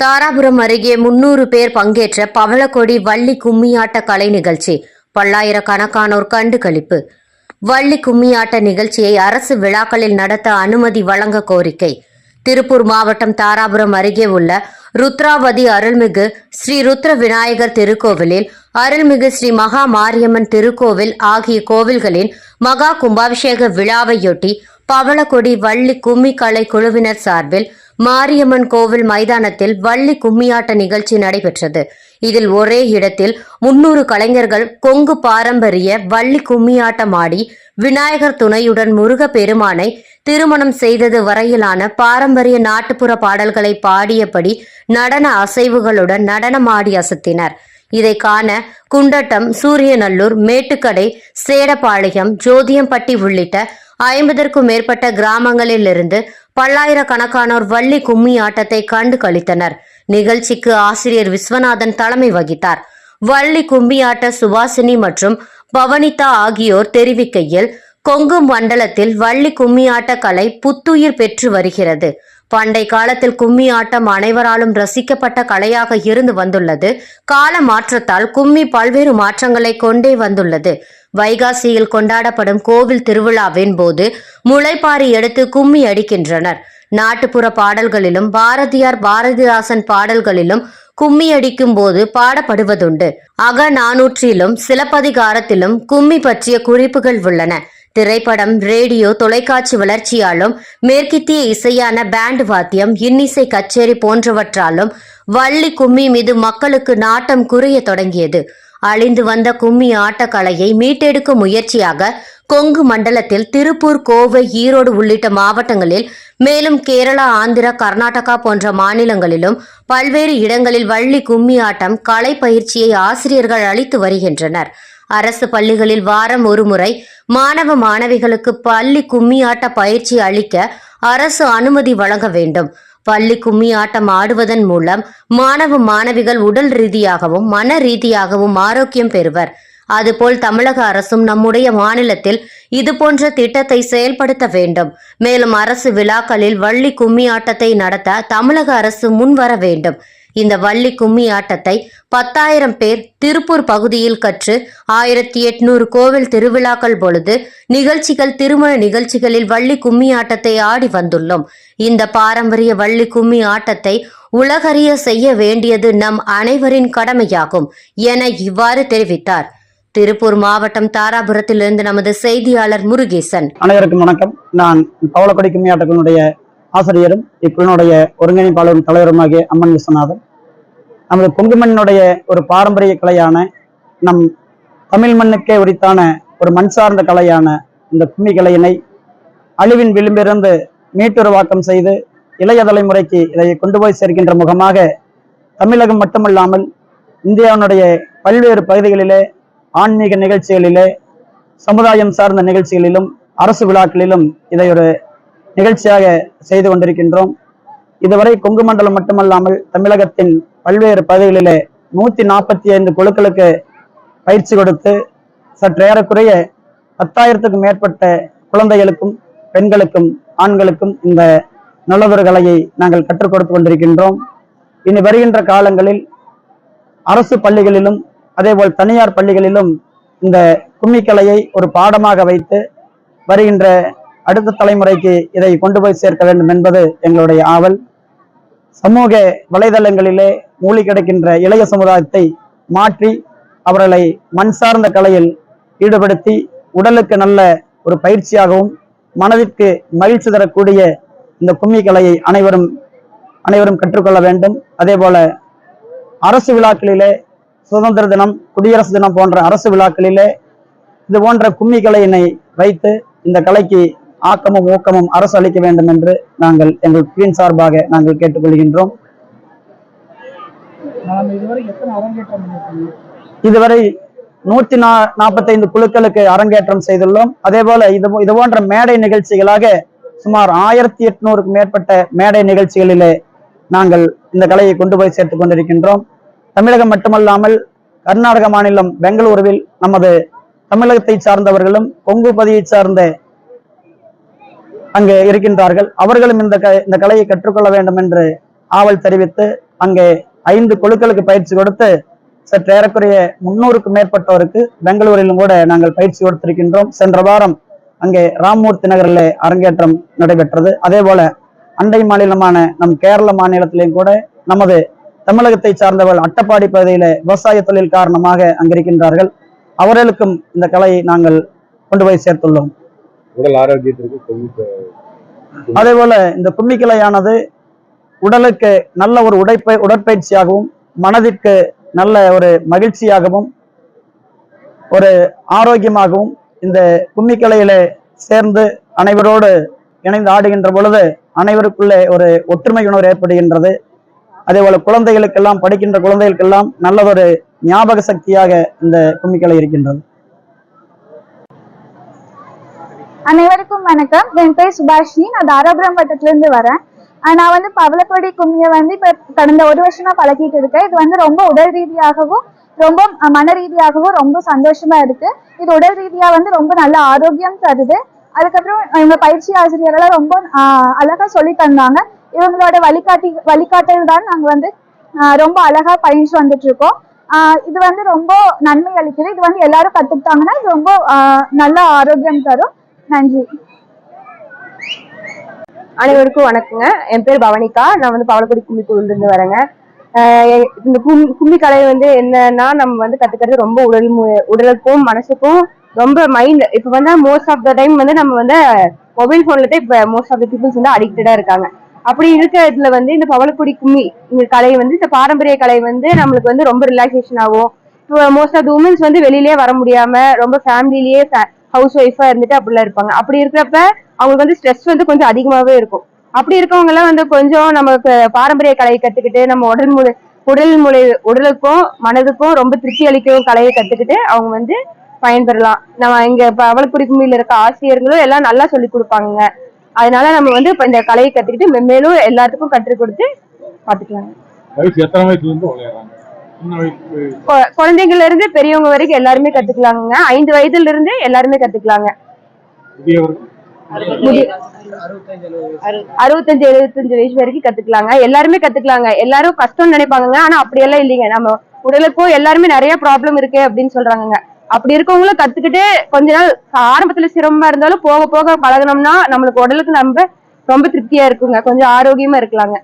தாராபுரம் அருகே முன்னூறு பேர் பங்கேற்ற பவளக்கொடி வள்ளி கும்மியாட்ட கலை நிகழ்ச்சி. பல்லாயிரக்கணக்கானோர் கண்டுகளிப்பு வள்ளி கும்மியாட்ட நிகழ்ச்சியை அரசு விழாக்களில் நடத்த அனுமதி வழங்க கோரிக்கை. திருப்பூர் மாவட்டம் தாராபுரம் அருகே உள்ள ருத்ராவதி அருள்மிகு ஸ்ரீ ருத்ர விநாயகர் திருக்கோவிலில் அருள்மிகு ஸ்ரீ மகா மாரியம்மன் திருக்கோவில் ஆகிய கோவில்களின் மகா கும்பாபிஷேக விழாவையொட்டி பவளக்கொடி வள்ளி கும்மி கலை குழுவினர் சார்பில் மாரியம்மன் கோவில் மைதானத்தில் வள்ளி கும்மியாட்ட நிகழ்ச்சி நடைபெற்றது. இதில் ஒரே இடத்தில் முன்னூறு கலைஞர்கள் கொங்கு பாரம்பரிய வள்ளி கும்மியாட்டம் ஆடி விநாயகர் துணையுடன் முருக பெருமானை திருமணம் செய்தது வரையிலான பாரம்பரிய நாட்டுப்புற பாடல்களை பாடியபடி நடன அசைவுகளுடன் நடனமாடி அசத்தினர். இதை காண குண்டட்டம் சூரியநல்லூர் மேட்டுக்கடை சேடபாளையம் ஜோதியம்பட்டி உள்ளிட்ட ஐம்பதற்கும் மேற்பட்ட கிராமங்களிலிருந்து பல்லாயிரக்கணக்கானோர் வள்ளி கும்மி ஆட்டத்தை கண்டு கழித்தனர் நிகழ்ச்சிக்கு ஆசிரியர் விஸ்வநாதன் தலைமை வகித்தார். வள்ளி கும்மியாட்ட சுபாசினி மற்றும் பவனிதா ஆகியோர் தெரிவிக்கையில் கொங்கு மண்டலத்தில் வள்ளி கும்மியாட்ட கலை புத்துயிர் பெற்று வருகிறது. பண்டை காலத்தில் கும்மி ஆட்டம் அனைவராலும் ரசிக்கப்பட்ட கலையாக இருந்து வந்துள்ளது. கால மாற்றத்தால் கும்மி பல்வேறு மாற்றங்களை கொண்டே வந்துள்ளது. வைகாசியில் கொண்டாடப்படும் கோவில் திருவிழாவின் போது முளைப்பாரி எடுத்து கும்மி அடிக்கின்றனர். நாட்டுப்புற பாடல்களிலும் பாரதியார் பாரதிதாசன் பாடல்களிலும் கும்மி அடிக்கும் போது பாடப்படுவதுண்டு. அக நானூற்றிலும் சிலப்பதிகாரத்திலும் கும்மி பற்றிய குறிப்புகள் உள்ளன. திரைப்படம் ரேடியோ தொலைக்காட்சி வளர்ச்சியாலும் மேற்கித்திய இசையான பேண்ட் வாத்தியம் இன்னிசை கச்சேரி போன்றவற்றாலும் வள்ளி கும்மி மீது மக்களுக்கு நாட்டம் குறைய தொடங்கியது. அழிந்து வந்த கும்மி ஆட்டக்கலையை மீட்டெடுக்கும் முயற்சியாக கொங்கு மண்டலத்தில் திருப்பூர் கோவை ஈரோடு உள்ளிட்ட மாவட்டங்களில் மேலும் கேரளா ஆந்திரா கர்நாடகா போன்ற மாநிலங்களிலும் பல்வேறு இடங்களில் வள்ளி கும்மி ஆட்டம் கலை பயிற்சியை ஆசிரியர்கள் அளித்து வருகின்றனர். அரசு பள்ளிகளில் வாரம் ஒரு முறை மாணவ மாணவிகளுக்கு பள்ளி கும்மியாட்ட பயிற்சி அளிக்க அரசு அனுமதி வழங்க வேண்டும். பள்ளி கும்மி ஆட்டம் ஆடுவதன் மூலம் மாணவ மாணவிகள் உடல் ரீதியாகவும் மன ரீதியாகவும் ஆரோக்கியம் பெறுவர். அதுபோல் தமிழக அரசும் நம்முடைய மாநிலத்தில் இதுபோன்ற திட்டத்தை செயல்படுத்த வேண்டும். மேலும் அரசு விழாக்களில் வள்ளி கும்மி ஆட்டத்தை நடத்த தமிழக அரசு முன்வர வேண்டும். இந்த வள்ளி கும்மி ஆட்டத்தை பத்தாயிரம் பேர் திருப்பூர் பகுதியில் கற்று ஆயிரத்தி எட்நூறு கோவில் திருவிழாக்கள் பொழுது நிகழ்ச்சிகள் திருமண நிகழ்ச்சிகளில் வள்ளி கும்மி ஆட்டத்தை ஆடி வந்துள்ளோம். இந்த பாரம்பரிய வள்ளி கும்மி ஆட்டத்தை உலகறிய செய்ய வேண்டியது நம் அனைவரின் கடமையாகும் என இவ்வாறு தெரிவித்தார். திருப்பூர் மாவட்டம் தாராபுரத்திலிருந்து நமது செய்தியாளர் முருகேசன். அனைவருக்கும் வணக்கம். நான் பவளக்கொடி கும்மியாட்டத்தினுடைய ஆசிரியரும் இக்குழுனுடைய ஒருங்கிணைப்பாளரும் தலைவருமாகிய அம்மன் விஸ்வநாதன். நமது கொங்குமண்ணினுடைய ஒரு பாரம்பரிய கலையான நம் தமிழ் மண்ணுக்கே உரித்தான ஒரு மண் சார்ந்த கலையான இந்த கும்மி கலையினை அழிவின் விளிம்பிலிருந்து மீட்டுருவாக்கம் செய்து இளைய தலைமுறைக்கு இதை கொண்டு போய் சேர்க்கின்ற முகமாக தமிழகம் மட்டுமல்லாமல் இந்தியாவினுடைய பல்வேறு பகுதிகளிலே ஆன்மீக நிகழ்ச்சிகளிலே சமுதாயம் சார்ந்த நிகழ்ச்சிகளிலும் அரசு விழாக்களிலும் இதை ஒரு நிகழ்ச்சியாக செய்து கொண்டிருக்கின்றோம். இதுவரை கொங்கு மண்டலம் மட்டுமல்லாமல் தமிழகத்தின் பல்வேறு பகுதிகளிலே நூத்தி நாற்பத்தி ஐந்து குழுக்களுக்கு பயிற்சி கொடுத்து சற்று ஏறக்குறைய பத்தாயிரத்துக்கும் மேற்பட்ட குழந்தைகளுக்கும் பெண்களுக்கும் ஆண்களுக்கும் இந்த நல்லதொரு கலையை நாங்கள் கற்றுக் கொடுத்து கொண்டிருக்கின்றோம். இனி வருகின்ற காலங்களில் அரசு பள்ளிகளிலும் அதேபோல் தனியார் பள்ளிகளிலும் இந்த கும்மிக்கலையை ஒரு பாடமாக வைத்து வருகின்ற அடுத்த தலைமுறைக்கு இதை கொண்டு போய் சேர்க்க வேண்டும் என்பது எங்களுடைய ஆவல். சமூக வலைதளங்களிலே மூழ்கி கிடக்கின்ற இளைய சமுதாயத்தை மாற்றி அவர்களை மண் சார்ந்த கலையில் ஈடுபடுத்தி உடலுக்கு நல்ல ஒரு பயிற்சியாகவும் மனதிற்கு மகிழ்ச்சி தரக்கூடிய இந்த கும்மி கலையை அனைவரும் அனைவரும் கற்றுக்கொள்ள வேண்டும். அதே போல அரசு விழாக்களிலே சுதந்திர தினம் குடியரசு தினம் போன்ற அரசு விழாக்களிலே இது போன்ற கும்மி கலையினை வைத்து இந்த கலைக்கு ஆக்கமும் ஊக்கமும் அரசு அளிக்க வேண்டும் என்று நாங்கள் எங்கள் குழுவின் சார்பாக நாங்கள் கேட்டுக்கொள்கின்றோம். இதுவரை நூத்தி நா நாற்பத்தைந்து குழுக்களுக்கு அரங்கேற்றம் செய்துள்ளோம். அதே போல இது இது போன்ற மேடை நிகழ்ச்சிகளாக சுமார் ஆயிரத்தி எட்நூறுக்கும் மேற்பட்ட மேடை நிகழ்ச்சிகளிலே நாங்கள் இந்த கலையை கொண்டு போய் சேர்த்துக் கொண்டிருக்கின்றோம். தமிழகம் மட்டுமல்லாமல் கர்நாடக மாநிலம் பெங்களூருவில் நமது தமிழகத்தை சார்ந்தவர்களும் கொங்கு பதியை சார்ந்த அங்கு இருக்கின்றார்கள். அவர்களும் இந்த க இந்த கலையை கற்றுக்கொள்ள வேண்டும் என்று ஆவல் தெரிவித்து அங்கே ஐந்து குழுக்களுக்கு பயிற்சி கொடுத்து சற்று ஏறக்குறைய முன்னூறுக்கும் மேற்பட்டோருக்கு பெங்களூரிலும் கூட நாங்கள் பயிற்சி கொடுத்திருக்கின்றோம். சென்ற வாரம் அங்கே ராம்மூர்த்தி நகரில் அரங்கேற்றம் நடைபெற்றது. அதே போல அண்டை மாநிலமான நம் கேரள மாநிலத்திலேயும் கூட நமது தமிழகத்தை சார்ந்தவர்கள் அட்டப்பாடி பகுதியில விவசாய தொழில் காரணமாக அங்கிருக்கின்றார்கள். அவர்களுக்கும் இந்த கலையை நாங்கள் கொண்டு போய் சேர்த்துள்ளோம். உடல் ஆரோக்கியத்திற்கு அதே போல இந்த கும்மிக்கலையானது உடலுக்கு நல்ல ஒரு உடைப்பை உடற்பயிற்சியாகவும் மனதிற்கு நல்ல ஒரு மகிழ்ச்சியாகவும் ஒரு ஆரோக்கியமாகவும் இந்த கும்மிக்கலையில சேர்ந்து அனைவரோடு இணைந்து ஆடுகின்ற பொழுது அனைவருக்குள்ளே ஒரு ஒற்றுமை உணர்வு ஏற்படுகின்றது. அதே போல குழந்தைகளுக்கெல்லாம் படிக்கின்ற குழந்தைகளுக்கெல்லாம் நல்லதொரு ஞாபக சக்தியாக இந்த கும்மிக்கலை இருக்கின்றது. அனைவருக்கும் வணக்கம். என் பேர் சுபாஷினி. நான் தாராபுரம் வட்டத்திலேருந்து வரேன். நான் வந்து பவளக்கொடி கும்மியை வந்து இப்போ கடந்த ஒரு வருஷமா பழகிட்டு இருக்கேன். இது வந்து ரொம்ப உடல் ரீதியாகவும் ரொம்ப மன ரீதியாகவும் ரொம்ப சந்தோஷமா இருக்கு. இது உடல் ரீதியாக வந்து ரொம்ப நல்ல ஆரோக்கியம் தருது. அதுக்கப்புறம் இவங்க பயிற்சி ஆசிரியர்கள் ரொம்ப அழகாக அழகா சொல்லி தந்தாங்க. இவங்களோட வழிகாட்டி வழிகாட்டல் தான் நாங்கள் வந்து ரொம்ப அழகா பயின்று வந்துட்டு இருக்கோம் இது வந்து ரொம்ப நன்மை அளிக்குது. இது வந்து எல்லாரும் கத்துக்கிட்டாங்கன்னா இது ரொம்ப நல்ல ஆரோக்கியம் தரும். நன்றி. அனைவருக்கும் வணக்கங்க. என் பேர் பவனிகா. நான் வந்து பவளக்குடி கும்மி இருந்து வரேங்க இந்த கும் கும்மி கலை வந்து என்னன்னா நம்ம வந்து கத்துக்கிறது ரொம்ப உடல் மு- உடலுக்கும் மனசுக்கும் ரொம்ப மைண்ட் இப்போ வந்து மோஸ்ட் ஆஃப் த டைம் வந்து நம்ம வந்து மொபைல் ஃபோன்ல தான் இப்போ மோஸ்ட் ஆஃப் த பீப்புள்ஸ் வந்து அடிக்டடா இருக்காங்க. அப்படி இருக்கிறதுல வந்து இந்த பவளக்குடி கும்மி இந்த கலை வந்து இந்த பாரம்பரிய கலை வந்து நம்மளுக்கு வந்து ரொம்ப ரிலாக்ஸேஷன் ஆகும். இப்போ மோஸ்ட் ஆஃப் த உமன்ஸ் வந்து வெளியிலே வர முடியாம ரொம்ப ஃபேமிலிலேயே ஹவுஸ் ஒய்ஃபா இருந்துட்டு அப்படிலாம் இருப்பாங்க. அப்படி இருக்கிறப்ப அவங்களுக்கு வந்து ஸ்ட்ரெஸ் வந்து கொஞ்சம் அதிகமாவே இருக்கும். அப்படி இருக்கவங்க எல்லாம் வந்து கொஞ்சம் நமக்கு பாரம்பரிய கலையை கத்துக்கிட்டு நம்ம உடல் மொழி உடல் மொழி உடலுக்கும் மனதுக்கும் ரொம்ப திருப்தி அளிக்கும் கலையை கத்துக்கிட்டு அவங்க வந்து பயன்பெறலாம். நம்ம இங்க பவளக்குடி கும்மியில இருக்க ஆசிரியர்களும் எல்லாம் நல்லா சொல்லி கொடுப்பாங்க அதனால நம்ம வந்து இப்ப இந்த கலையை கத்துக்கிட்டு மென்மேலும் எல்லாத்துக்கும் கற்றுக் கொடுத்து பாத்துக்கலாம் வயசு இருந்து குழந்தைங்கள்ல இருந்து பெரியவங்க வரைக்கும் எல்லாருமே கத்துக்கலாங்க ஐந்து வயதுல இருந்து எல்லாருமே கத்துக்கலாங்க. அறுபத்தஞ்சு எழுபத்தஞ்சு வயசு வரைக்கும் கத்துக்கலாங்க. எல்லாருமே கத்துக்கலாங்க. எல்லாரும் கஷ்டம்னு நினைப்பாங்க ஆனா அப்படியெல்லாம் இல்லைங்க. நம்ம உடலுக்கும் எல்லாருமே நிறைய ப்ராப்ளம் இருக்கு அப்படின்னு சொல்றாங்க அப்படி இருக்கவங்களும் கத்துக்கிட்டு கொஞ்ச நாள் ஆரம்பத்துல சிரமமா இருந்தாலும் போக போக பழகுனோம்னா நம்மளுக்கு உடலுக்கு நம்ம ரொம்ப திருப்தியா இருக்குங்க. கொஞ்சம் ஆரோக்கியமா இருக்கலாங்க.